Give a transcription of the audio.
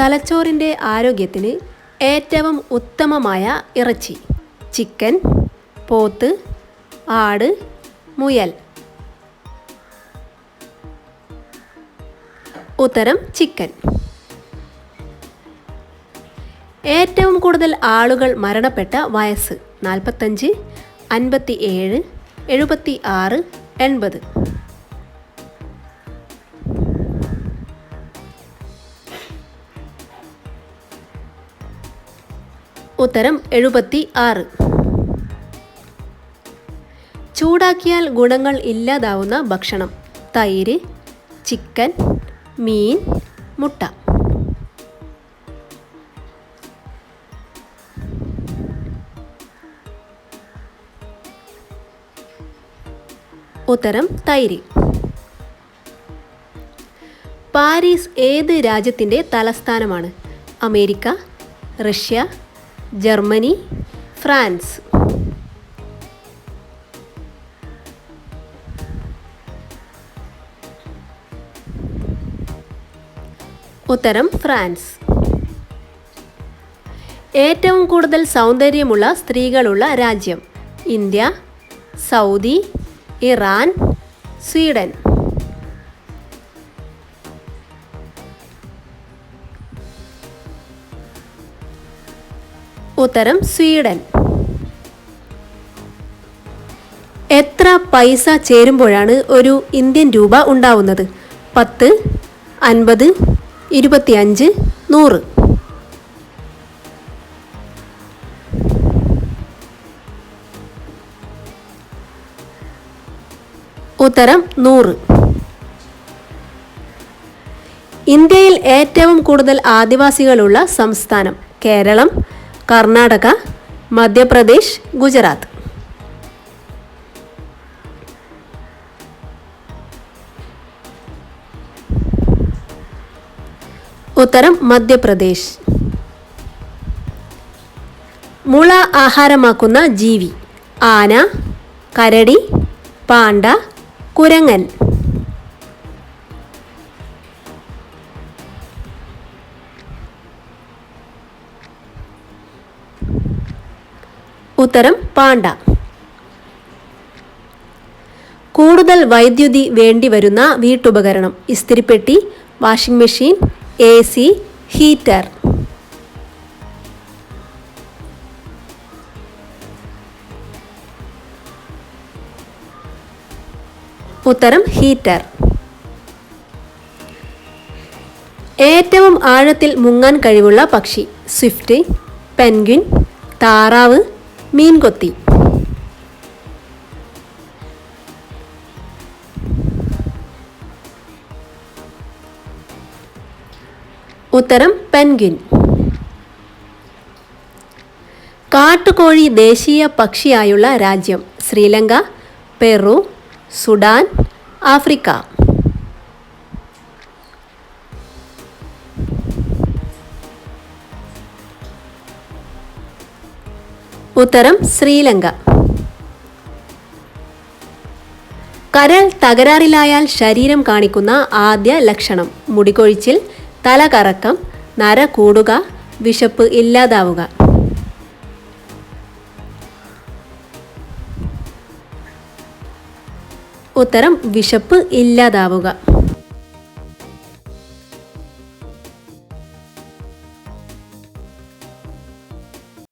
തലച്ചോറിന്റെ ആരോഗ്യത്തിന് ഏറ്റവും ഉത്തമമായ ഇറച്ചി. ചിക്കൻ പോത്ത് ആട് മുയൽ. ഉത്തരം ചിക്കൻ. ഏറ്റവും കൂടുതൽ ആളുകൾ മരണപ്പെട്ട വയസ്സ് നാൽപ്പത്തഞ്ച് അൻപത്തി ഏഴ് എഴുപത്തി ആറ് എൺപത്. ഉത്തരം എഴുപത്തി ആറ് ചൂടാക്കിയാൽ ഗുണങ്ങൾ ഇല്ലാതാവുന്ന ഭക്ഷണം. തൈര് ചിക്കൻ മീൻ മുട്ട. ഉത്തരം തൈര്. പാരീസ് ഏത് രാജ്യത്തിന്റെ തലസ്ഥാനമാണ്? America Russia Germany France. ഉത്തരം ഫ്രാൻസ്. ഏറ്റവും കൂടുതൽ സൗന്ദര്യമുള്ള സ്ത്രീകളുള്ള രാജ്യം ഇന്ത്യ സൗദി ഇറാൻ സ്വീഡൻ. ഉത്തരം സ്വീഡൻ. എത്ര പൈസ ചേരുമ്പോഴാണ് ഒരു ഇന്ത്യൻ രൂപ ഉണ്ടാവുന്നത്? പത്ത് അൻപത് ഇരുപത്തിയഞ്ച് നൂറ്. ഉത്തരം നൂറ്. ഇന്ത്യയിൽ ഏറ്റവും കൂടുതൽ ആദിവാസികളുള്ള സംസ്ഥാനം കേരളം. കർണാടക മധ്യപ്രദേശ് ഗുജറാത്ത്. ഉത്തരം മധ്യപ്രദേശ്. മുള ആഹാരമാക്കുന്ന ജീവി ആന കരടി പാണ്ട കുരങ്ങൻ. ഉത്തരം പാണ്ട. കൂടുതൽ വൈദ്യുതി വേണ്ടിവരുന്ന വീട്ടുപകരണം. ഇസ്തിരിപ്പെട്ടി washing machine A C heater. ഉത്തരം ഹീറ്റർ. ഏറ്റവും ആഴത്തിൽ മുങ്ങാൻ കഴിവുള്ള പക്ഷി. സ്വിഫ്റ്റ് പെൻഗ്വിൻ താറാവ് മീൻകൊത്തി. ഉത്തരം പെൻഗിൻ കാട്ടുകോഴി ദേശീയ പക്ഷിയായുള്ള രാജ്യം ശ്രീലങ്ക പെറു സുഡാൻ ആഫ്രിക്ക. ഉത്തരം ശ്രീലങ്ക. കരൾ തകരാറിലായാൽ ശരീരം കാണിക്കുന്ന ആദ്യ ലക്ഷണം. മുടികൊഴിച്ചിൽ തലകറക്കം നര കൂടുക വിശപ്പ് ഇല്ലാതാവുക. ഉത്തരം വിശപ്പ് ഇല്ലാതാവുക.